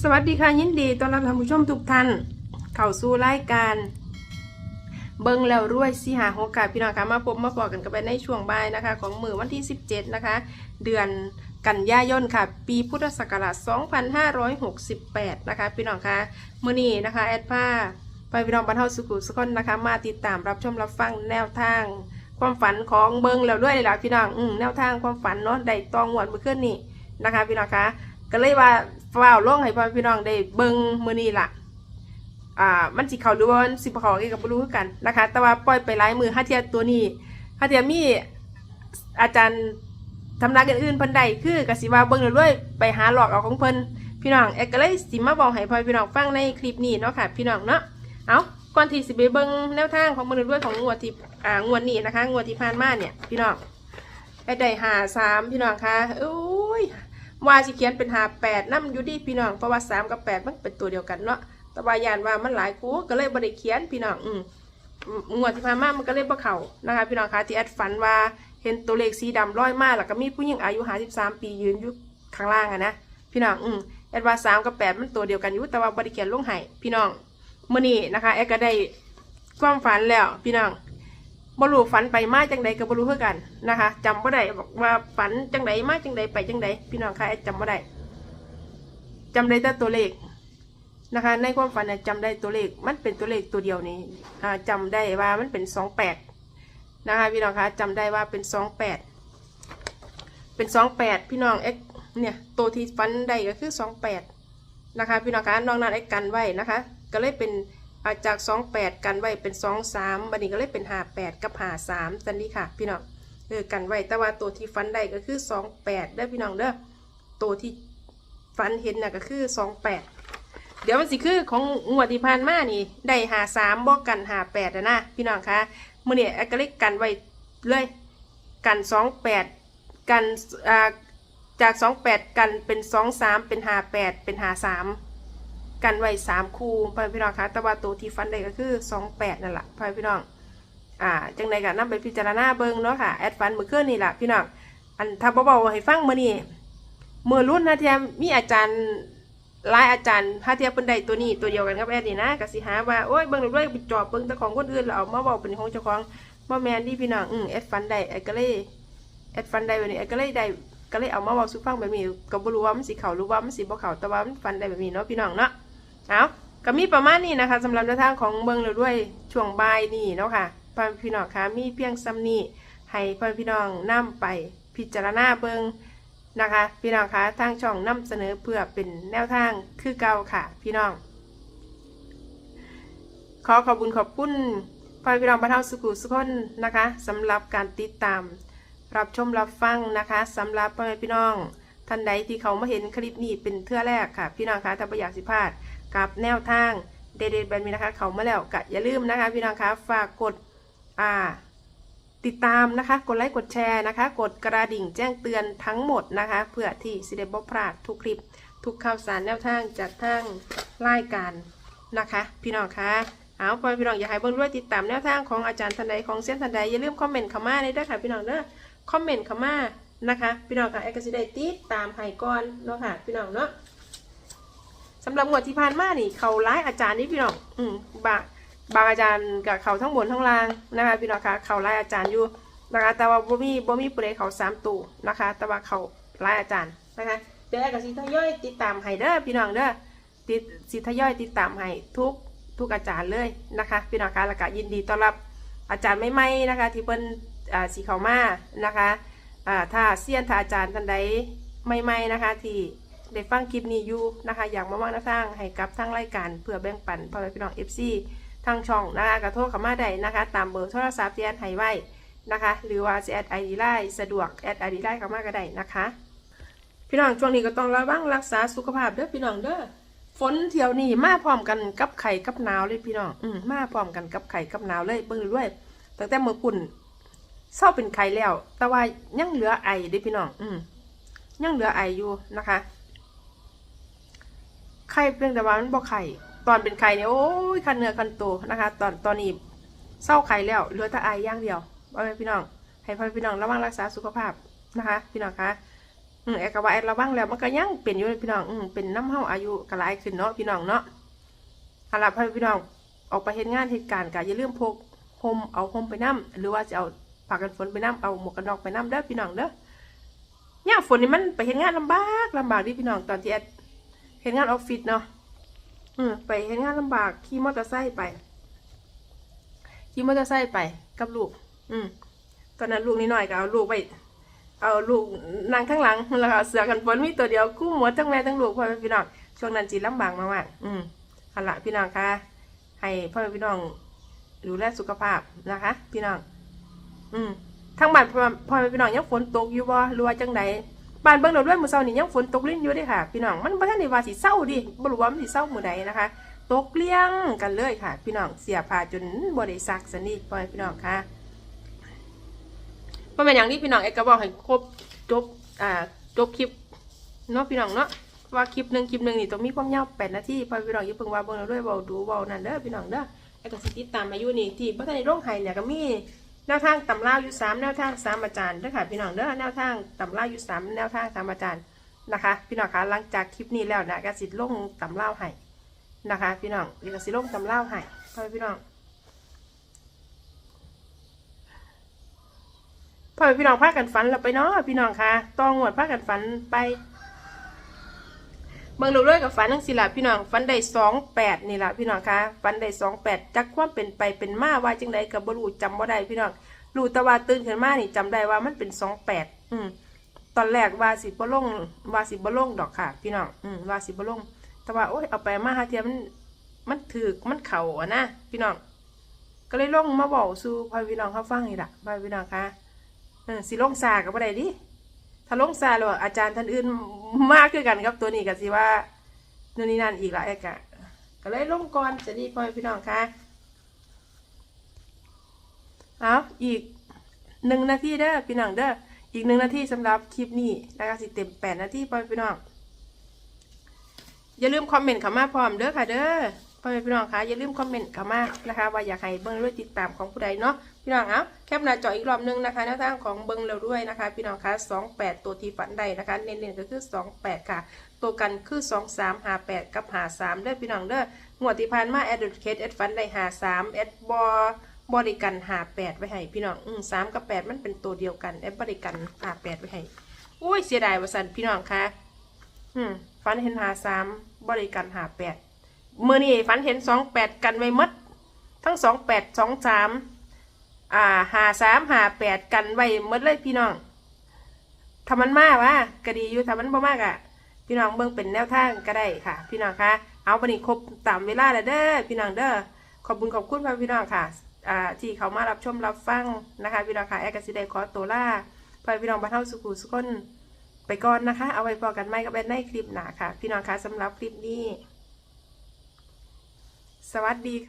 สวัสดีค่ะยินดีต้อนรับท่านผู้ชมทุกท่าน เข้าสู่รายการ เบิงแล้วรวยสีหาโอกาสพี่น้องคะมาพบมาบอกกันกันไปในช่วงบ่ายนะคะ ของมือวันที่ 17 นะคะ เดือนกันยายนค่ะ ปีพุทธศักราช 2568 นะคะ พี่น้องคะมื้อนี้นะคะ แอดผ้าไปพี่น้องบรรเทาสุขุสุขคนนะคะ มาติดตามรับชมรับฟังแนวทาง ความฝันของเบิงแล้วรวยเลยล่ะพี่น้องอืมแนวทางความฝันเนาะได้ตองหวดเมื่อคืนนี้นะคะ พี่น้องคะ ก็เลยว่าฝ้าวลงให้พ่อพี่น้องได้เบิ่งมื้อนี้ล่ะอ่ามันสิเขาหรือว่ามันสิบ่เขาก็บ่รู้คือกันนะคะ แต่ว่าปล่อยไปหลายมือห้าเทียตัวนี้ห้าเทียมีอาจารย์ทำนักอื่นๆเพิ่นได้คือก็สิว่าเบิ่งเรื่อยๆไปหาหลอกเอาของเพิ่นพี่น้องเอกก็เลยสิมาบอกให้พ่อพี่น้องฟังในคลิปนี้เนาะค่ะพี่น้องเนาะเอาก่อนที่สิไปเบิ่งแนวทางของมื้อนี้ด้วยของงวดที่อ่างวดนี้นะคะงวดที่ผ่านมาเนี่ยพี่น้องไอ้ได้หาสามพี่น้องคะโอ้ ว่าสิเขียนเป็นหาแปดน้ำยูดีพี่น้องเพราะว่าสามกับแปดมันเป็นตัวเดียวกันเนาะแต่ว่ายานว่ามันหลายคูก็เลยบริเขียนพี่น้องอืมอืมงวดที่ผ่านมามันก็เลยบ่เข่านะคะพี่น้องคะที่แอดฝันว่าเห็นตัวเลขสีดำร้อยมากแล้วก็มีผู้หญิงอายุห้าสิบสามปียืนอยู่ข้างล่างอะนะพี่น้องอืมแอดว่าสามกับแปดมันตัวเดียวกันอยู่แต่ว่าบริเขียนลงให้พี่น้องมื่อนี้นะคะแอดก็ได้ความฝันแล้วพี่น้อง บรูฝันไปมาจังใดก็บรู้เพื่อกันนะคะจำบ่ได้บอกว่าฝันจังใดมาจังใดไปจังใดพี่น้องคะจำบ่ได้จำได้แต่ตัวเลขนะคะ ในความฝันจำได้ตัวเลขมันเป็นตัวเลขตัวเดียวนี้อ่าจำได้ว่ามันเป็นสองแปดนะคะพี่น้องคะจำได้ว่าเป็นสองแปดเป็นสองแปดพี่น้องเอ็กเนี่ยตัวที่ฝันได้ก็คือสองแปดนะคะพี่น้องคะน้องนั้นเอ็กกันไว้นะคะ ก็เลยเป็น อาจากสองแปดกันไว้เป็นสองสามบันนี้ก็เลยเป็นหาแปดกับหาสามจันนี้ค่ะ พี่น้องเออกันไว้แต่ว่าตัวที่ฟันได้ก็คือสองแปดได้อพี่น้องเด้อตัวที่ฟันเห็นน่ะก็คือสองแปดเดี๋ยวมันสิคือของงวดที่ผ่านมานี่ได้หาสามบอกกันหาแปดนะพี่น้องคะมื่อนี้ก็เลยกันไว้เลยกันสองแปดกันอ่าจากสองแปดกันเป็นสองสามเป็นหาแปดเป็นหาสาม กันไว้สามคู่พ่อพี่น้องคะแต่ว่าตัวที่ฟันได้ก็คือสองแปดนั่นแหละพ่อพี่น้องอ่าจังใดกันนำไปพิจารณาเบิ่งเนาะค่ะแอดฟันมือเคลื่อนนี่แหละพี่น้องอันถ้าเบาๆให้ฟังมื้อนี้มือรุ่นนะเทียมมีอาจารย์ลายอาจารย์ถ้าเทียบเป็นใดตัวนี้ตัวเดียวกันกับแอดนี่นะกสิหาว่าโอ้ยเบิ่งเรื่อยๆไปจอบเบิ่งแต่ของคนอื่นแล้วเอามาเว้าเป็นของเจ้าของบ่แมนที่พี่น้องอืมแอดฟันได้แอดก็เลยแอดฟันได้แบบนี้แอดก็เลยได้ก็เลยเอามาเว้าสู่ฟังแบบนี้ก็บ่รู้ว่ามันสิเข้ารือว่ามันสิบ่เขาแต่ว่ามันฟันได้แบบนี้เนาะพี่น้องเนาะ เอาก็มีประมาณนี้นะคะสำหรับแนวทางของเบิงเราด้วยช่วงบ่ายนี่เนาะค่ะพ่อพี่น้องคะมีเพียงซ้ำนี้ให้พ่อพี่น้องนำไปพิจารณาเบิงนะคะ พี่น้องคะทางช่องนำเสนอเพื่อเป็นแนวทางคือเก่าค่ะ พี่น้อง ขอขอบคุณขอบคุณพ่อพี่น้องบรรเทาสุขุสุขคนนะคะสำหรับการติดตาม รับชมรับฟังนะคะสำหรับพ่อแม่พี่น้องท่านใดที่เขามาเห็นคลิปนี้เป็นเทื่อแรกค่ะ พี่น้องคะถ้าไม่อยากสิพลาด กับแนวทางเด็ดๆแบบนี้นะคะ เขามาแล้วก็อย่าลืมนะคะพี่น้องคะฝากกดอ่าติดตามนะคะ กดไลค์ กดแชร์นะคะ กดกระดิ่งแจ้งเตือนทั้งหมดนะคะ เพื่อที่สิเดบพลาดทุกคลิป ทุกข่าวสารแนวทางจากทางรายการนะคะ พี่น้องคะเอาพอพี่น้องอยากให้เบิ่งด้วยติดตามแนวทางของอาจารย์ทันใดของเส้นทันใดอย่าลืมคอมเมนต์เข้ามาเลยด้วยค่ะพี่น้องเด้อคอมเมนต์เข้ามานะคะ พี่น้องค่ะไอ้กสิได้ติดตามให้ก่อนเนาะค่ะพี่น้องเนาะ สำหรับงวดที่ผ่านมานี่เขาร้ายอาจารย์นี่พี่น้องอืมบางบางอาจารย์กับเขาทั้งบนทั้งล่างนะคะพี่น้องคะเขาร้ายอาจารย์อยู่นะคะแต่ว่าบ่มีบ่มีผู้ใดเขาสามตัวนะคะ แต่ว่าเขาร้ายอาจารย์นะคะเดี๋ยวกับสิทยอยติดตามให้เด้อพี่น้องเด้อติดสิทยอยติดตามให้ทุกทุกอาจารย์เลยนะคะ พี่น้องคะแล้วก็ยินดีต้อนรับอาจารย์ใหม่ๆนะคะ ที่เพิ่นอ่าสีเขามานะคะอ่าถ้าเซียนถ้าอาจารย์ท่านใดใหม่ๆนะคะที่ ได้ฟังคลิปนี้อยู่นะคะอยากมาว่างน้าทางให้กับทางรายการเพื่อแบ่งปันพ่อแม่พี่น้อง FC ทางช่องนะคะกระโทษขามาได้นะคะ ตามเบอร์โทรศัพท์ที่แอดให้ไว้นะคะ หรือว่าจะแอดไอดีไลน์สะดวกแอดไอดีไลน์ขามาก็ได้นะคะ พี่น้องช่วงนี้ก็ต้องระวังรักษาสุขภาพเด้อพี่น้องเด้อฝนเที่ยวนี้มาพร้อมกันกับไข่กับหนาวเลยพี่น้องอืมมาพร้อมกันกับไข่กับหนาวเลยเบิ่งด้วยตั้งแต่เมื่อปุ่นเศร้าเป็นไข่แล้ว แต่ว่ายังเหลือไอเด้พี่น้อง อืมยังเหลือไออยู่นะคะ ไข่เพียงแต่ว่ามันบ่ไข่ตอนเป็นไข่เนี่ยโอ้ยคันเนื้อคันโตนะคะ ตอนตอนนี้เศร้าไข่แล้วเหลือแต่ไออย่างเดียวว่าไงพี่น้องให้พ่อพี่น้องระวังรักษาสุขภาพนะคะ พี่น้องคะอืมแอกว่าแอดระวังแล้วมันก็ยังเป็นอยู่พี่น้องอืมเป็นน้ำเฮาอายุก็หลายขึ้นเนาะพี่น้องเนาะเอาล่ะพ่อพี่น้องออกไปเฮ็ดงานเหตุการณ์ก็อย่าลืมพกห่มเอาห่มไปนํหรือว่าจะเอาผ้ากันฝนไปนํเอาหมวกกันน็อกไปนํเด้อพี่น้องเด้อย่าฝนนี่มันไปเฮ็ดงานลำบากลำบากดิพี่น้องตอนที่แอด เฮ็ดงานออฟฟิศเนาะอืไปเฮ็ดงานลำบากขี่มอเตอร์ไซค์ไปขี่มอเตอร์ไซค์ไปกับลูก อืมตอนนั้นลูกนิดหน่อยก็เอาลูกไปเอาลูกนั่งข้างหลังแล้วก็เสือกันฝนมีตัวเดียวคู่หมดทั้งแม่ทั้งลูกพ่อแม่พี่น้องช่วงนั้นจีลำบากมากๆอืมเอาละพี่น้องคะให้พ่อแม่พี่น้องดูแลสุขภาพนะคะ พี่น้อง อืมทั้งบ้านพ่อพ่อแม่พี่น้องยังฝนตกอยู่บ่หรือว่าจังใด บานเบิ่งเราด้วยมือเช้านี่ยังฝนตกลิ้นอยู่ด้ค่ะ พี่น้องมันบ่ทันได้ว่าสิเศร้าดิบ่รู้ว่ามันสิเศร้ามื้อใดนะคะ ตกเลี้ยงกันเลยค่ะ พี่น้องเสียผ้าจนบ่ได้ซักสนิทพ่อพี่น้องค่ะเพราะเป็นอย่างที่พี่น้องเอกก็บอกให้ครบจบอ่าจบคลิปเนาะพี่น้องเนาะว่าคลิปหนึ่งคลิปหนึ่งนี่ต้องมีความยาวแปดนาทีเพอพี่น้องอย่าเพิ่งว่าเบิ่งเราด้วยเบาดูเบานั่นเด้อพี่น้องเด้อเอกก็สิติดตามอายุนี่ที่พระทานในโรงไห้เนี่ยก็มี แนวทางตำราอยู่สามแนวทางสามอาจารย์เด้อค่ะพี่น้องเด้อแนวทางตำราอยู่สามแนวทางสามอาจารย์นะคะ พี่น้องคะหลังจากคลิปนี้แล้วนะก็สิลงตำราให้นะคะ พี่น้องเอกก็สิลงตำราให้พ่อพี่น้องพ่อพี่น้องพากันฝันเราไปเนาะพี่น้องคะต้องหวดพากันฝันไป เบิ่งเราเรื่อยกับฝันทั้งสิละพี่น้องฝันได้สองแปดนี่ละพี่น้องคะฝันได้สองแปดจักความเป็นไปเป็นมาว่าจังใดกับบรูจำบ่ได้พี่น้องรู้แต่ว่าตื่นขึ้นมานี่จำได้ว่ามันเป็นสองแปดอืมตอนแรกว่าสิบ่ลงว่าสิบ่ลงดอกค่ะ พี่น้องอืมว่าสิบ่ลงแต่ว่าโอ๊ยเอาไปมาหาเทียมันมันถือมันเข่าอะนะพี่น้องก็เลยลงมาบอกสู่พ่อพี่น้องเขาฟังนี่ละพ่อพี่น้องคะเออสิลงซากับอะไรดิ ถ้าลงซาแล้วอาจารย์ท่านอื่นมากคือกันครับตัวนี้ก็สิว่านู่นนี่นั่นอีกละไอ้กะก็เลยลงก่อนจะดีพ่อพี่น้องค่ะเอาอีกหนึ่งนาทีเด้อพี่น้องเด้ออีกหนึ่งนาทีสำหรับคลิปนี้แล้วก็สิเต็มแปดนาทีพ่อพี่น้องอย่าลืมคอมเมนต์เข้ามาพร้อมเด้อค่ะเด้อพ่อแม่พี่น้องคะอย่าลืมคอมเมนต์เข้ามานะคะ ว่าอยากให้เบิ้งด้วยติดตามของผู้ใดเนาะ พี่น้องเอาแคปหน้าจออีกรอบนึงนะคะแนวทางของเบิงเราด้วยนะคะ พี่น้องคะสองแปดตัวที่ฝันใดนะคะ เน้นๆก็คือสองแปดค่ะ ตัวกันคือสองสามหาแปดกับหาสามเด้อพี่น้องเด้องวดที่ผ่านมาแอดดูเคสแอดฟันได้หาสามแอดบอบริกันหาแปดไว้ให้พี่น้องอืมสามกับแปดมันเป็นตัวเดียวกันแอดบริกันหาแปดไว้ให้อุ้ยเสียดายว่าสันพี่น้องคะอืมฝันเห็นหาสามบริการหาแปดเมื่อนี่ฝันเห็นสองแปดกันไว้หมดทั้งสองแปดสองสาม อ่าหาสามหาแปดกันไว้หมดเลยพี่น้องถ้ามันมากวะก็ดีอยู่ถ้ามันบ่มากอะ พี่น้องเบิ่งเป็นแนวทางก็ได้ค่ะ พี่น้องคะเอาบันนี้ครบตามเวลาแล้วเด้อพี่น้องเด้อขอบคุณขอบคุณพ่อพี่น้องค่ะอ่าที่เขามารับชมรับฟังนะคะ พี่น้องค่ะแอร์กสิได้ขอตัวล่าพ่อพี่น้องบ้านเฮาสุขุสุขคนไปก่อนนะคะ เอาไว้พอกันไหมกับแอนในคลิปหนาค่ะ พี่น้องคะสำหรับคลิปนี้ สวัสดีค่ะ